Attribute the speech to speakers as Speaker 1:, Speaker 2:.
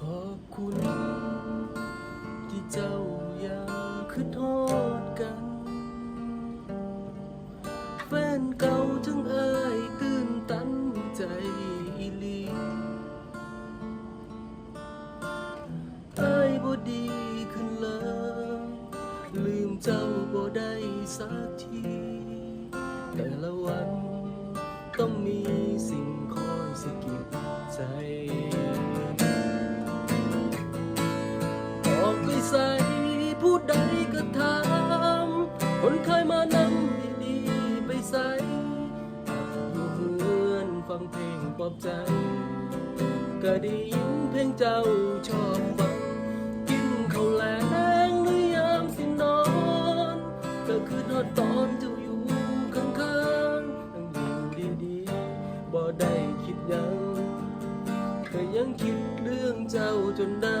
Speaker 1: ขอบคุณ ที่เจ้ายังคือโทษกัน แฟนเก่าจังเอ่ยตื่นตันใจอีลีเอ้ยบ่ดีขึ้นเลย ลืมเจ้าบ่ได้สักที แต่ละวันต้องมีสิ่งคอยสะกิดใจ คนเคยมานำดีๆไปใส่อยู่เฮือนฟังเพลงปลอบใจ ก็ได้ยินเพลงเจ้าชอบฟัง กินข้าวแลงหรือยามสินอน ก็คือทอดตอนเจ้าอยู่ข้างๆตั้งอยู่ดีๆบ่ได้คิดยังก็ยังคิดเรื่องเจ้าจนได้